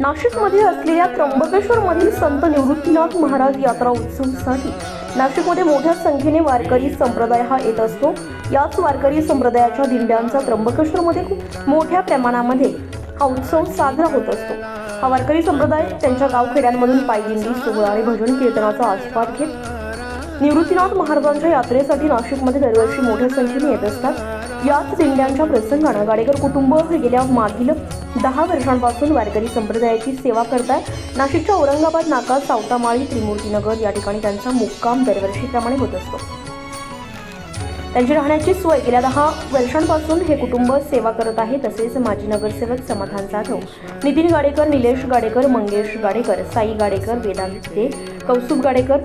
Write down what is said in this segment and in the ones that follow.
नाशिकमध्ये असलेल्या त्र्यंबकेश्वरमधील संत निवृत्तीनाथ महाराज यात्रा उत्सवसाठी नाशिकमध्ये मोठ्या संख्येने वारकरी संप्रदाय हा येत असतो. याच वारकरी संप्रदायाच्या दिंड्यांचा त्र्यंबकेश्वरमध्ये खूप मोठ्या प्रमाणामध्ये हा उत्सव साजरा होत असतो. हा वारकरी संप्रदाय त्यांच्या गावखेड्यांमधून पायदिंडी सोहळा आणि भजन कीर्तनाचा आस्वाद घेत निवृत्तीनाथ महाराजांच्या यात्रेसाठी नाशिकमध्ये दरवर्षी मोठ्या संख्येने येत असतात. याच दिंड्यांच्या प्रसंगानं गाडेकर कुटुंब हे गेल्या मागील दहा वर्षांपासून वारकरी संप्रदायाची सेवा करतात नाशिकच्या औरंगाबाद नाका सावतामाळी त्रिमूर्तीनगर या ठिकाणी त्यांचा मुक्काम दरवर्षीप्रमाणे होत असतो. त्यांची राहण्याची सोय गेल्या दहा वर्षांपासून हे कुटुंब सेवा करत आहे तसेच माजी नगरसेवक समाधान जाधव नितीन गाडेकर निलेश गाडेकर मंगेश गाडेकर साई गाडेकर वेदांते कौस्तुभ गाडेकर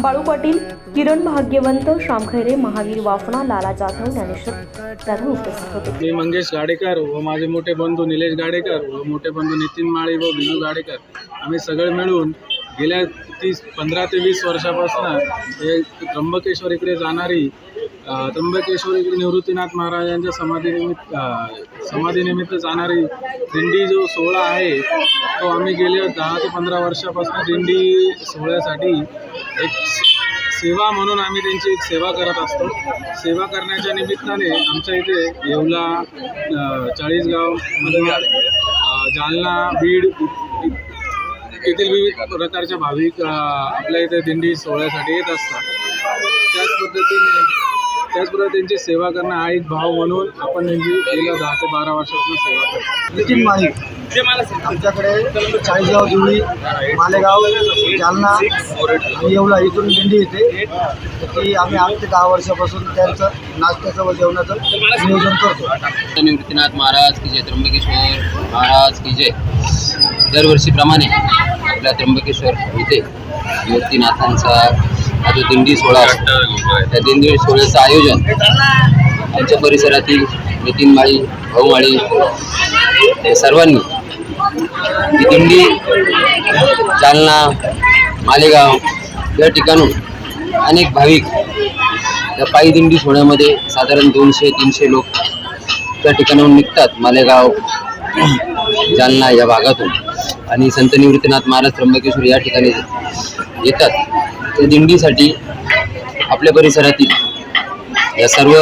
बाळू पाटील किरण भाग्यवंत श्याम खैरे महावीर वाफणा लाला जाधव ज्ञानेश्वर जाधव उपस्थित होते. मी मंगेश गाडेकर व माझे मोठे बंधू निलेश गाडेकर व मोठे बंधू नितीन माळी व विनू गाडेकर. आम्ही सगळे मिळून गेल्या तीस पंधरा ते वीस वर्षापासून हे त्र्यंबकेश्वर इकडे जाणारी त्र्यंबकेश्वर इकडे निवृत्तीनाथ महाराजांच्या समाधीनिमित्त समाधीनिमित्त जाणारी दिंडी जो सोहळा आहे तो आम्ही गेल्या दहा ते पंधरा वर्षापासून दिंडी सोहळ्यासाठी एक सेवा म्हणून आम्ही त्यांची एक सेवा करत असतो. सेवा करण्याच्या निमित्ताने आमच्या इथे येवला चाळीसगाव मनमाड जालना बीड येथील विविध प्रकारच्या भाविक आपल्या इथे दिंडी सोहळ्यासाठी येत असतात. त्याच पद्धतीने त्याचबरोबर त्यांची सेवा करणं हा एक भाव म्हणून आपण त्यांची गेल्या दहा ते बारा वर्षापासून सेवा करतो. नितीन माळी आमच्याकडे चाळीसगाव दिवळी मालेगाव जालना आणि येवला इथून दिंडी येते. तर ती आम्ही आठ ते दहा वर्षापासून त्यांचं नाश्त्याचं व जेवणाचं नियोजन करतो. निवृत्तीनाथ महाराज की जय त्र्यंबकेश्वर महाराज की जय. दरवर्षीप्रमाणे आपल्या त्र्यंबकेश्वर इथे निवृत्तीनाथांचा हा जो दिंडी सोहळा असतो त्या दिंडी सोहळ्याचं आयोजन आमच्या परिसरातील नितीन माळी भाऊ माळी या सर्वांनी. ही दिंडी जालना मालेगाव या ठिकाणून अनेक भाविक या पायी दिंडी सोहळ्यामध्ये साधारण दोनशे तीनशे लोक त्या ठिकाणाहून निघतात मालेगाव जालना या भागातून. आणि संत निवृत्तीनाथ महाराज त्र्यंबकेश्वर या ठिकाणी येतात. त्या दिंडीसाठी आपल्या परिसरातील या सर्व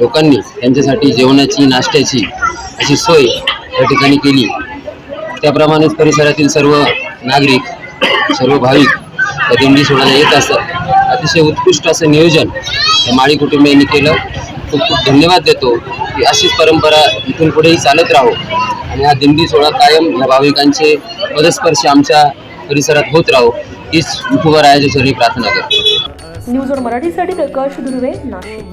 लोकांनी त्यांच्यासाठी जेवणाची नाश्त्याची अशी सोय या ठिकाणी केली. त्याप्रमाणेच परिसरातील सर्व नागरिक सर्व भाविक त्या दिंडी सोडायला येत असतात. अतिशय उत्कृष्ट असं नियोजन या माळी कुटुंबियांनी केलं. खूप खूप धन्यवाद देतो की अशीच परंपरा इथून पुढेही चालत राहो. आणि हा दिंडी सोहळा कायम या भाविकांचे पदस्पर्श आमच्या परिसरात होत राहो. इस विठुबा रायाच्या चरणी प्रार्थना करतो न्यूज ऑन मराठीसाठी प्रकाश धुर्वे नाशिक।